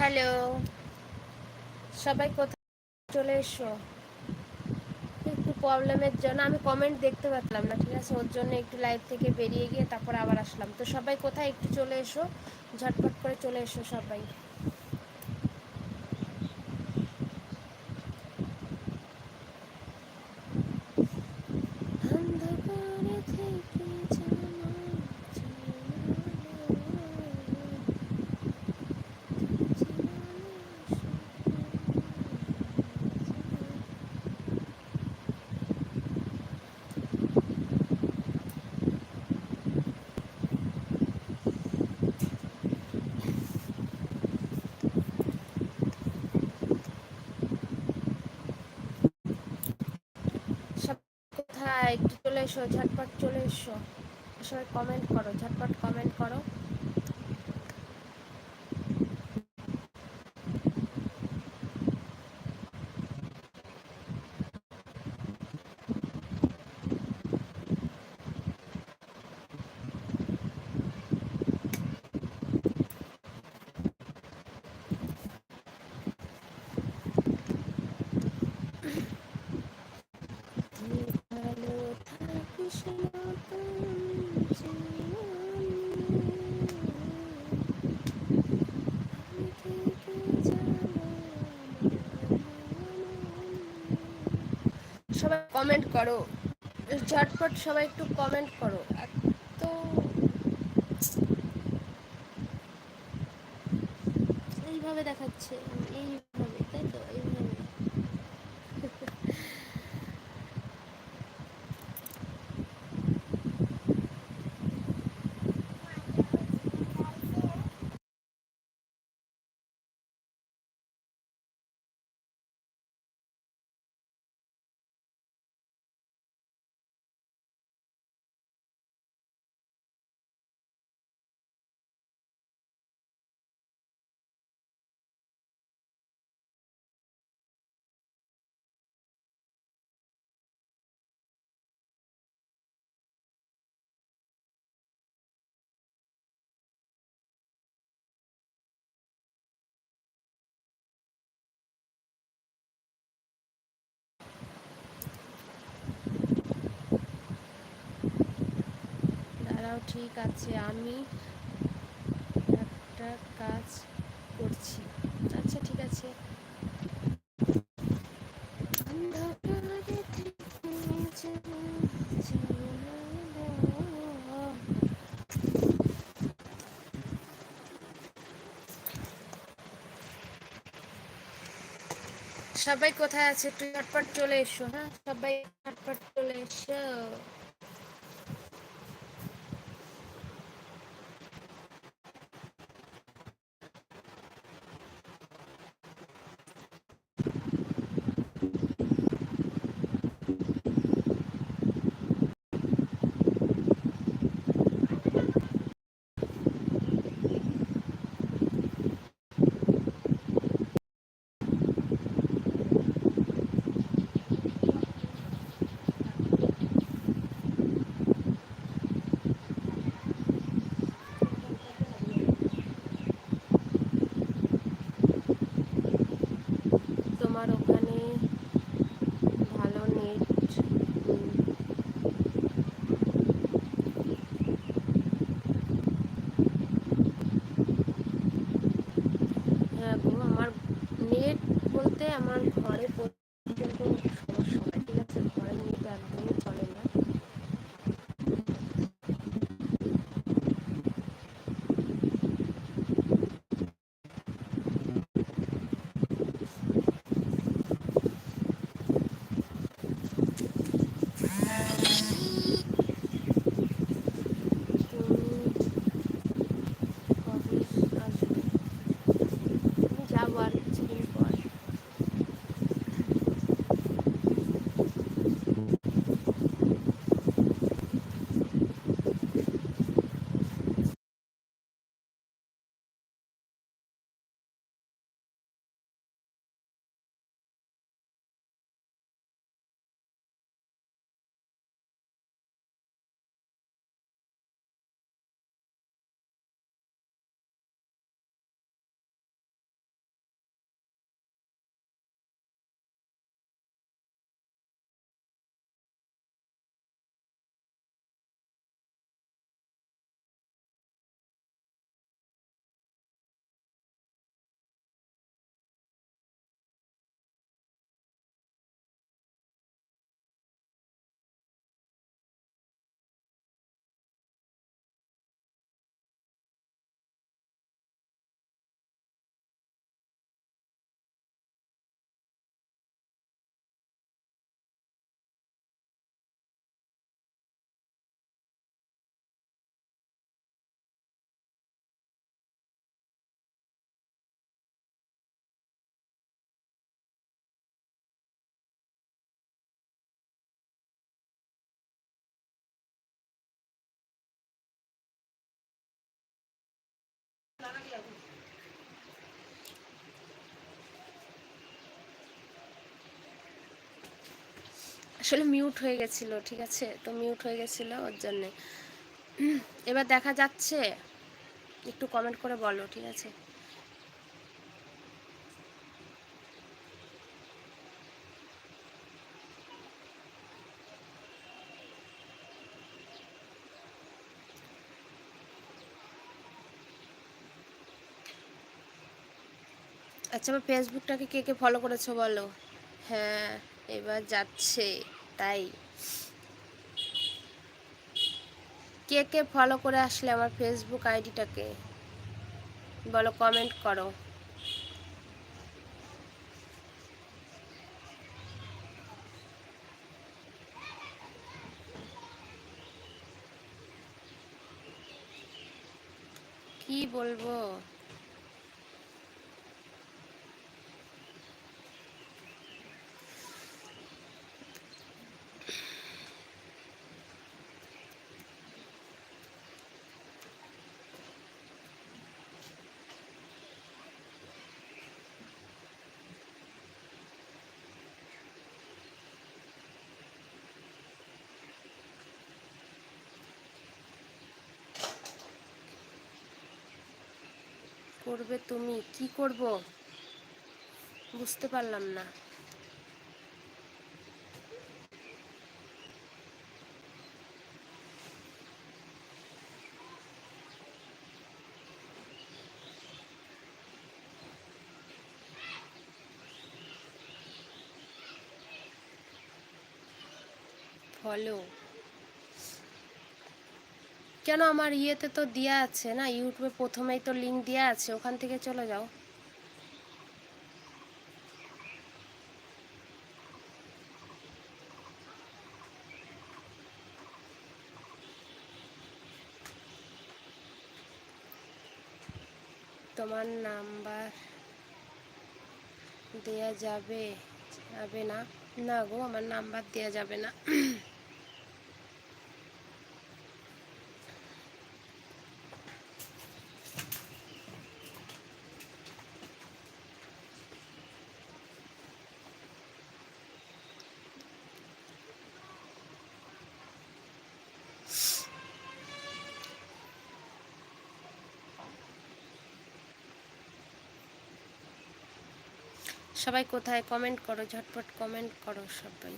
Hello. সবাই কোথায়? চলে এসো। একটু প্রবলেমের জন্য আমি কমেন্ট দেখতে পারলাম না, ঠিক আছে? ওর জন্য একটু লাইভ থেকে বেরিয়ে গিয়ে তারপর আবার আসলাম। তো সবাই কোথায়? একটু চলে এসো। ঝটপট করে চলে এসো সবাই অন্ধকারে থেকে জানা সব কোথায় একটু চলে এসো ঝটপট চলে এসো। সবাই কমেন্ট করো ঝটপট কমেন্ট করো তুমি ভালো থাকিস নতুন জীবনে। আমি থেকে যাব সবাই কমেন্ট করো। ঝটপট সবাই একটু কমেন্ট করো। এত এইভাবে দেখাচ্ছে এইভাবে তাই তো এইভাবে দাঁড়াও ঠিক আছে, আমি একটা কাজ করছি। আচ্ছা ঠিক আছে। সবাই কোথায় আছে? একটু ঝটপট চলে এসো হ্যাঁ? সবাই ঝটপট চলে এসো। আসলে মিউট হয়ে গেছিল, ঠিক আছে? তো মিউট হয়ে গেছিল ওর জন্যে। এবার দেখা যাচ্ছে। একটু কমেন্ট করে বলো, ঠিক আছে? আচ্ছা আমার ফেসবুকটাকে কে কে ফলো করেছ বলো? হ্যাঁ এবার যাচ্ছে। তাই। কে কে ফলো করে আসলে আমার ফেসবুক আইডিটাকে? বলো কমেন্ট করো। কি বলব? করবে তুমি? কি করব? বুঝতে পারলাম না। ফলো। কেন আমার ইয়েতে তো দেওয়া আছে না? ইউটিউবে প্রথমেই তো লিঙ্ক দেওয়া আছে, ওখান থেকে চলে যাও। তোমার নাম্বার দেয়া যাবে যাবে না? না গো, আমার নাম্বার দেয়া যাবে না। সবাই কোথায়? কমেন্ট করো ঝটপট কমেন্ট করো সবাই।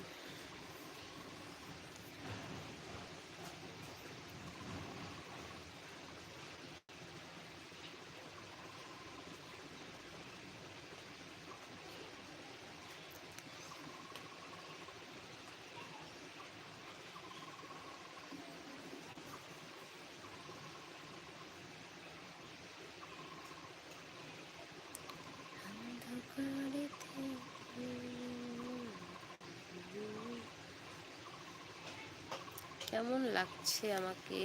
কেমন লাগছে আমাকে?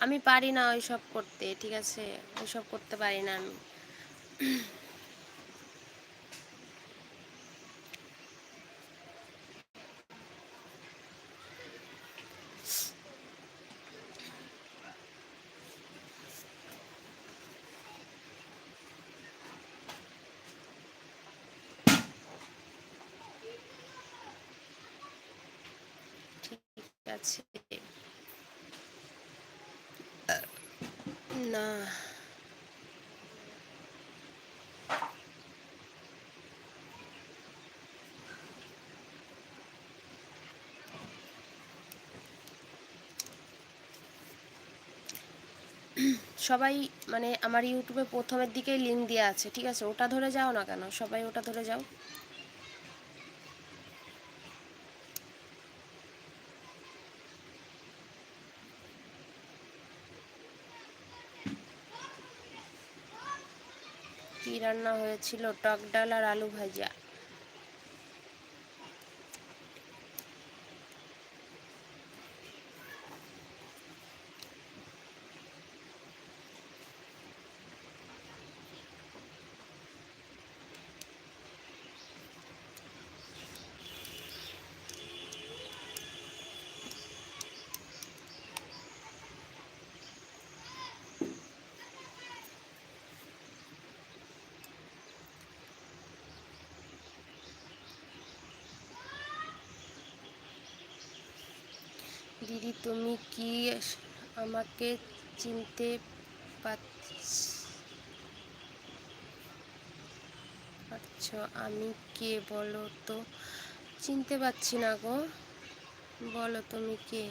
আমি পারি না ওইসব করতে ঠিক আছে? ওইসব করতে পারি না আমি। ঠিক আছে। না। সবাই মানে আমার ইউটিউবে প্রথমের দিকেই লিঙ্ক দেওয়া আছে, ঠিক আছে? ওটা ধরে যাও না কেন? সবাই ওটা ধরে যাও কি রান্না হয়েছিল টক ডাল আর আলু ভাজা। দিদি, তুমি কি আমাকে চিনতে পারছ? আমি কে বলো তো? চিনতে পারছি না গো। বলো তুমি কে?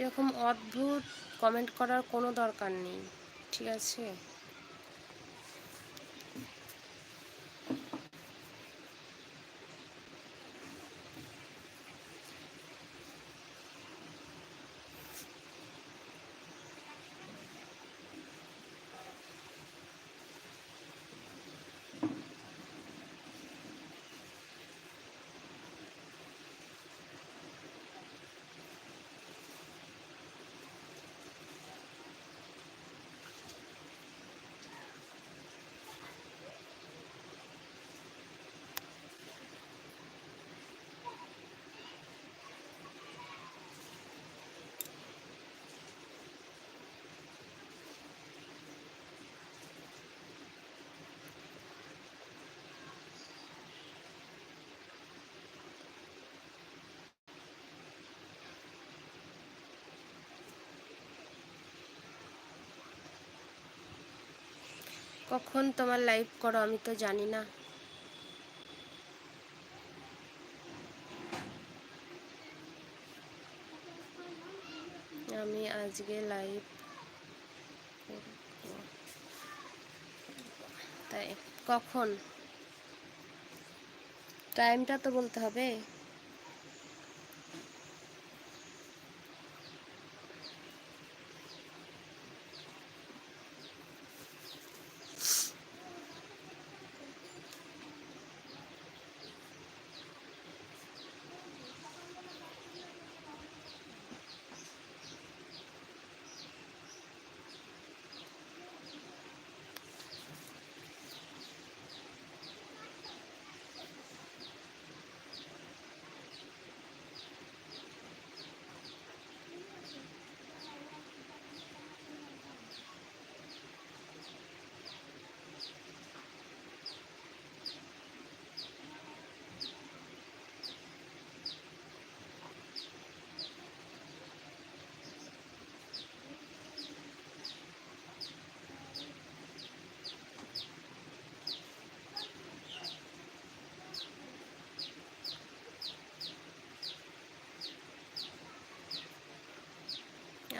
এরকম অদ্ভুত কমেন্ট করার কোনো দরকার নেই ঠিক আছে? কখন তোমার লাইভ করো আমি তো জানি না। আমি আজকে লাইভ তাই, কখন? টাইমটা তো বলতে হবে।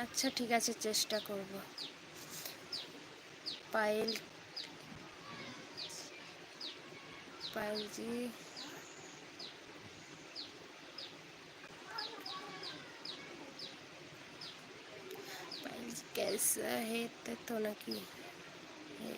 আচ্ছা ঠিক আছে চেষ্টা করব পায়েল পায়েলজি पायल कैसा है तो নাকি এই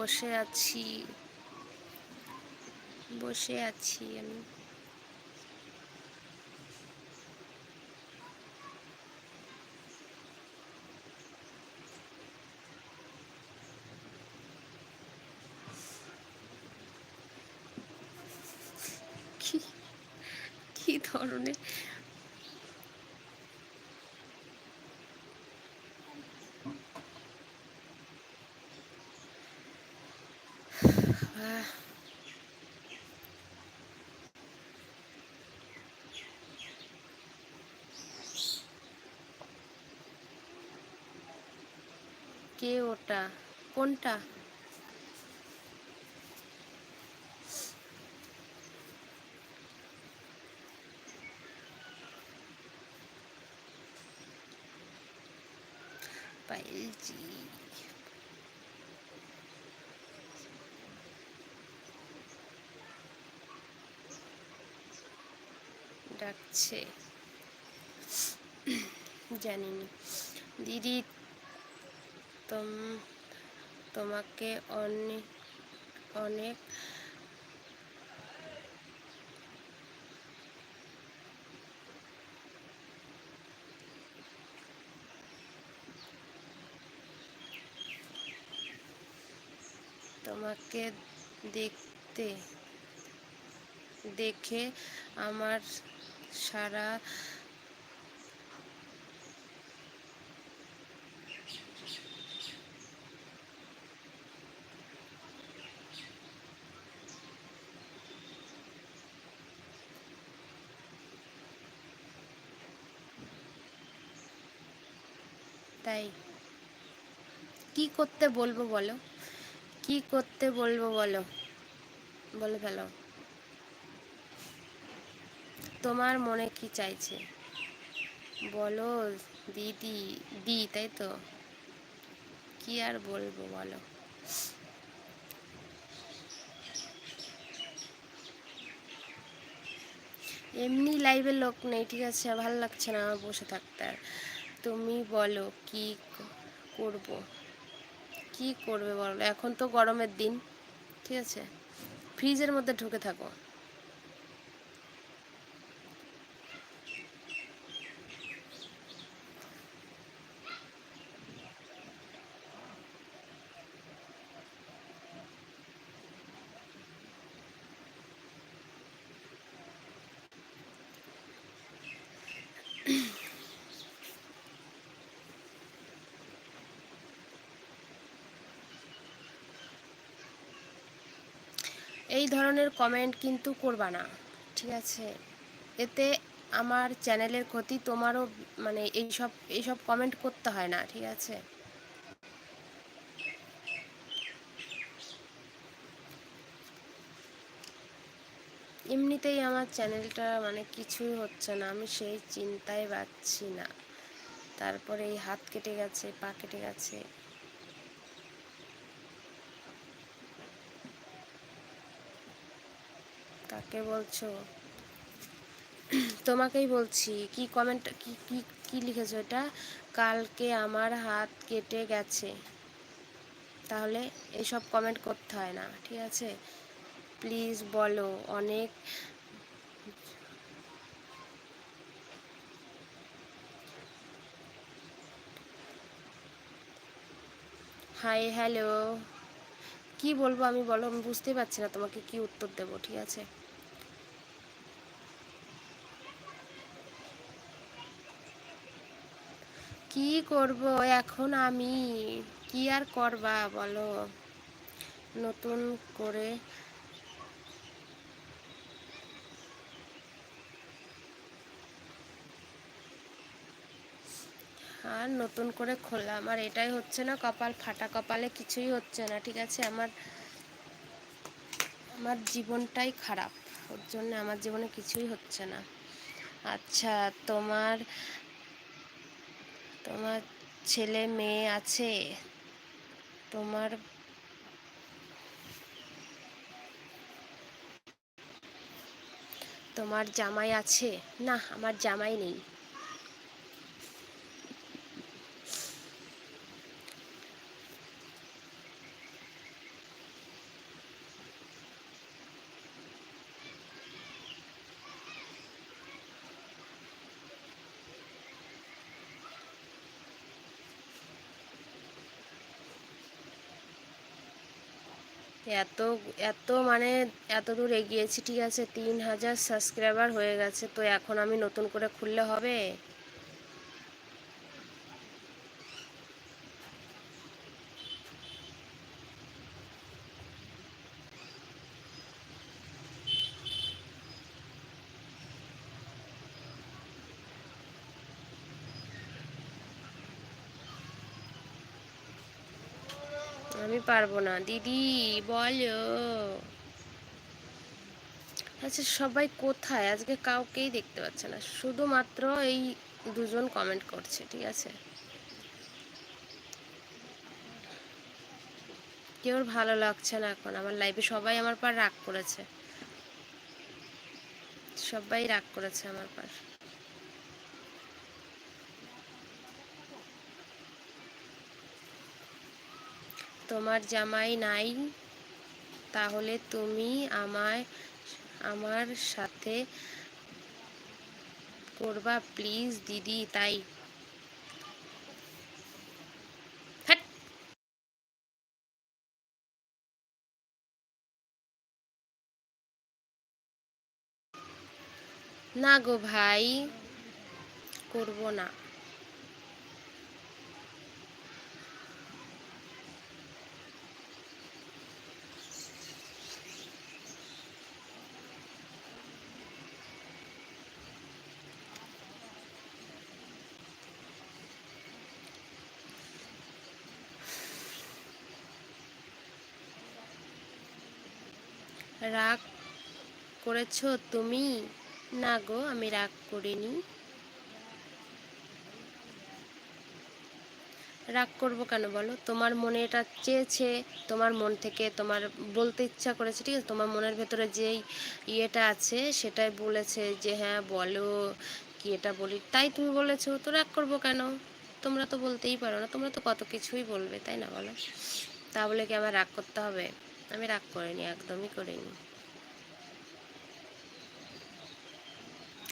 বসে আছি। বসে আছি আমি। কি ধরনের কে ওটা? কোনটা পায়েলজি ডাকছে জানিনি। দিদি তোম তোমাকে অনেক অনেক তোমাকে দেখতে দেখে আমার সারা তাই কি করতে বলব বলো? কি করতে বলব বলো? বলে ফেলো। তোমার মনে কি চাইছে? বলো, দিদি, দি, তাই তো? কি আর বলব বলো? এমনি লাইভে লোক নেই, ঠিক আছে? ভালো লাগছে না আমার বসে থাকতে আর। তুমি বলো, কি করব? কি করবে বলো? এখন তো গরমের দিন, ঠিক আছে? ফ্রিজের মধ্যে ঢুকে থাকো। এই ধরনের কমেন্ট কিন্তু করবা না, ঠিক আছে? এতে আমার চ্যানেলের ক্ষতি তোমারও মানে এইসব এইসব কমেন্ট করতে হয় না, ঠিক আছে? এমনিতেই আমার চ্যানেলটা মানে কিছুই হচ্ছে না, আমি সেই চিন্তায় পাচ্ছি না। তারপরে এই হাত কেটে গেছে, পা কেটে গেছে। কাকে বলছো? তোমাকেই বলছি, কি কমেন্ট কি কি কি লিখেছো এটা? কালকে আমার হাত কেটে গেছে। তাহলে এসব কমেন্ট করতে হয় না, ঠিক আছে? প্লিজ বলো, অনেক হাই হ্যালো কি বলব আমি বলো, আমি বুঝতে পারছি না তোমাকে কি উত্তর দেবো, ঠিক আছে? কি করব এখন আমি? কি আর করবা বলো? নতুন করে আর নতুন করে খোলা আর এটাই হচ্ছে না কপাল, ফাটা কপালে কিছুই হচ্ছে না, ঠিক আছে? আমার আমার জীবনটাই খারাপ। ওর জন্য আমার জীবনে কিছুই হচ্ছে না। আচ্ছা তোমার তোমার ছেলে মেয়ে আছে? তোমার তোমার জামাই আছে? না আমার জামাই নেই। এত এত মানে এত দূর এগিয়েছি, ঠিক আছে? তিন হাজার সাবস্ক্রাইবার হয়ে গেছে, তো এখন আমি নতুন করে খুললে হবে? পারব না। দিদি, বলো। আচ্ছা সবাই কোথায়? আজকে কাউকেই দেখতে পাচ্ছে না। শুধুমাত্র এই দুজন কমেন্ট করছে, ঠিক আছে? কেউ ভালো লাগছে না এখন। আমার লাইফে সবাই আমার পর রাগ করেছে। সবাই রাগ করেছে আমার পর। তোমার জামাই নাই, তাহলে তুমি আমায়, আমার সাথে করবা প্লিজ দিদি, তাই। না গো ভাই, করব না। রাগ করেছ তুমি? না গো, আমি রাগ করিনি। রাগ করব কেন বলো? তোমার মনে এটা চেয়েছে, তোমার মন থেকে তোমার বলতে ইচ্ছা করেছে, ঠিক আছে? তোমার মনের ভেতরে যেই ইয়েটা আছে, সেটাই বলেছে যে হ্যাঁ বলো কি এটা বলি। তাই তুমি বলেছ, তো রাগ করব কেন? তোমরা তো বলতেই পারো না, তোমরা তো কত কিছুই বলবে, তাই না বলো? তা বলে কি আমার রাগ করতে হবে? আমি রাগ করিনি, একদমই করিনি।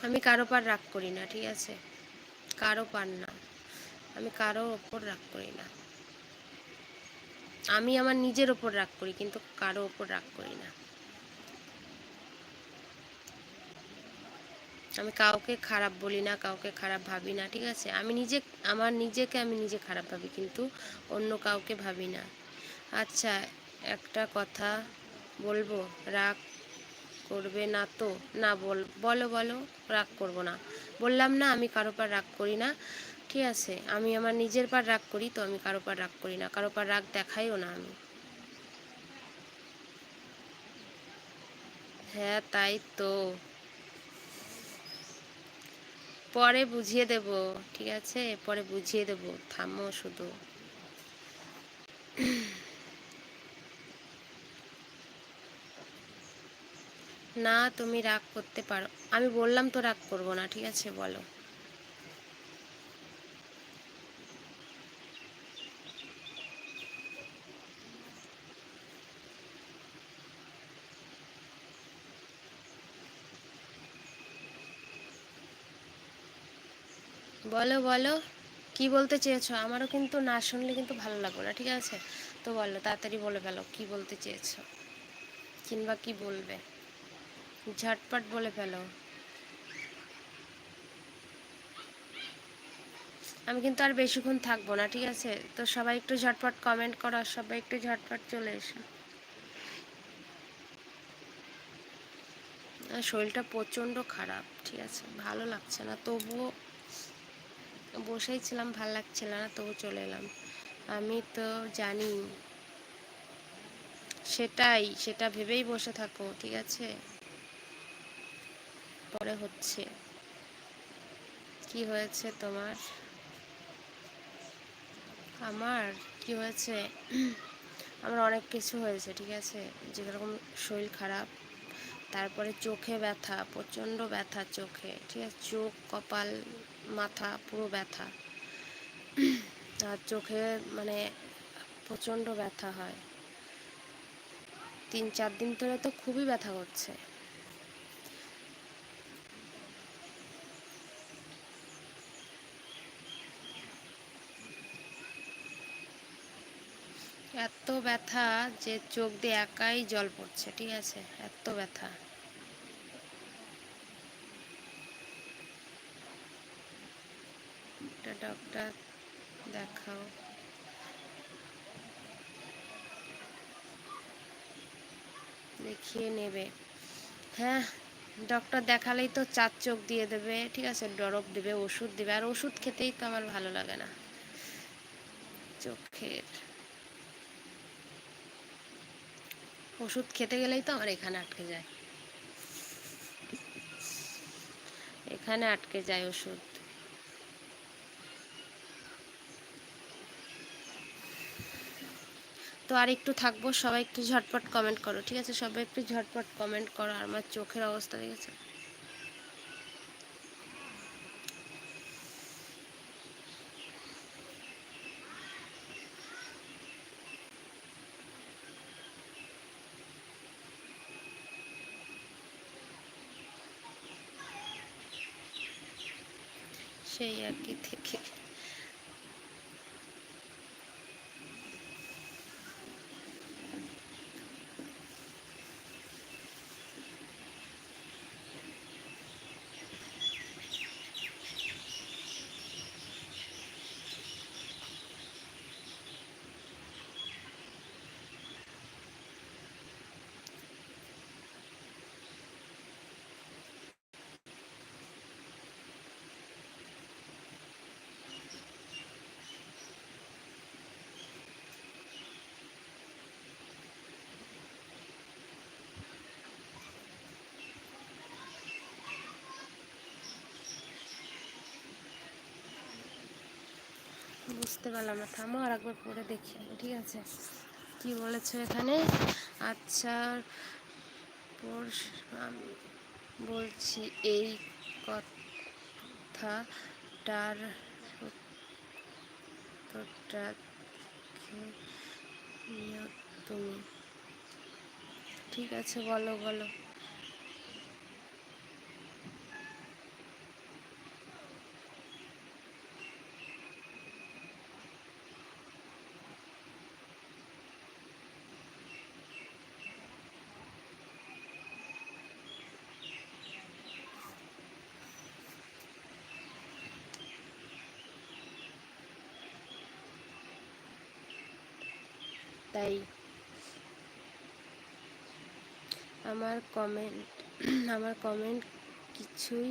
আমি কারও পার রাগ করি না, ঠিক আছে? কারও পার না। আমি কারও ওপর রাগ করি না। আমি আমার নিজের ওপর রাগ করি, কিন্তু কারও ওপর রাগ করি না। আমি কাউকে খারাপ বলি না, কাউকে খারাপ ভাবি না, ঠিক আছে? আমি নিজে, আমার নিজেকে আমি নিজে খারাপ ভাবি, কিন্তু অন্য কাউকে ভাবি না। আচ্ছা একটা কথা বলব? রাগ করবে না তো? না, বল, বলো বলো, রাগ করব না। বললাম না, আমি কারও পার রাগ করি না। ঠিক আছে, আমি আমার নিজের পার রাগ করি তো আমি কারও পার রাগ করি না। কারও পার রাগ দেখাইও না আমি। হ্যাঁ তাই তো। পরে বুঝিয়ে দেব, ঠিক আছে? পরে বুঝিয়ে দেব, থামো শুধু। না, তুমি রাগ করতে পারো। আমি বললাম তো রাগ করব না, ঠিক আছে, বলো। বলো বলো, কি বলতে চেয়েছো? আমারও কিন্তু না শুনলে কিন্তু ভালো লাগবে না, ঠিক আছে? তো বলো, তাড়াতাড়ি বলে ফেলো, কি বলতে চেয়েছো? কিংবা কি বলবে? ঝটপট বলে ফেলো। আমি কিন্তু আর বেশিক্ষণ থাকব না, ঠিক আছে? তো সবাই একটু ঝটপট কমেন্ট করো, সবাই একটু ঝটপট চলে এসো। শরীরটা প্রচণ্ড খারাপ, ঠিক আছে? ভালো লাগছে না, তবুও বসেই ছিলাম, ভালো লাগছিল না তবু চলে এলাম। আমি তো জানি সেটাই, সেটা ভেবেই বসে থাকো, ঠিক আছে? পরে হচ্ছে। কি হয়েছে তোমার? আমার কি হয়েছে? আমার অনেক কিছু হয়েছে, ঠিক আছে? যেরকম শরীর খারাপ, তারপরে চোখে ব্যথা, প্রচণ্ড ব্যথা চোখে, ঠিক আছে? চোখ, কপাল, মাথা পুরো ব্যথা। আর চোখে মানে প্রচণ্ড ব্যথা হয়। তিন, চার দিন ধরে তো খুবই ব্যথা করছে। এত ব্যথা যে চোখ দিয়ে একাই জল পড়ছে, ঠিক আছে? এত ব্যথা। একটা ডক্টর দেখাও। দেখিয়ে নেবে। হ্যাঁ ডক্টর দেখালেই তো চার চোখ দিয়ে দেবে, ঠিক আছে? ডরব দেবে, ওষুধ দেবে, আর ওষুধ খেতেই তো আমার ভালো লাগে না। চোখের ওষুধ খেতে গেলেই তো আমার এখানে আটকে যায়। এখানে আটকে যায় ওষুধ। তো আর একটু থাকব, সবাই একটু ঝটপট কমেন্ট করো, ঠিক আছে? সবাই একটু ঝটপট কমেন্ট করো, আর আমার চোখের অবস্থা দেখেছে? সেই আর কি থেকে। বুঝতে পারলাম না। থামো আর একবার পড়ে দেখি ঠিক আছে? কি বলেছে এখানে? আচ্ছা আমি বলছি এই কথাটার তুমি? ঠিক আছে, বলো বলো। তাই আমার কমেন্ট আমার কমেন্ট কিছুই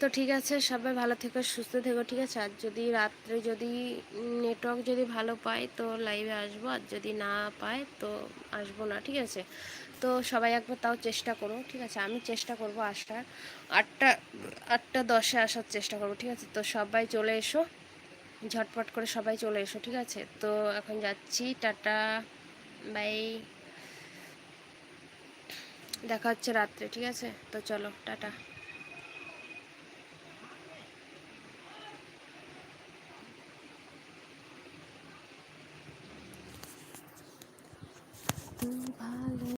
তো ঠিক আছে, সবাই ভালো থেকো, সুস্থ থেকো, ঠিক আছে? আর যদি রাত্রে যদি নেটওয়ার্ক যদি ভালো পাই তো লাইভে আসব, আর যদি না পাই তো আসব না, ঠিক আছে? তো সবাই একবার তাও চেষ্টা করো, ঠিক আছে? আমি চেষ্টা করব আসার। আটটা আটটা দশে আসার চেষ্টা করব, ঠিক আছে? তো সবাই চলে এসো, ঝটপট করে সবাই চলে এসো, ঠিক আছে? তো এখন যাচ্ছি, টাটা, বাই। দেখা হচ্ছে রাত্রে, ঠিক আছে? তো চলো, টাটা। ভালো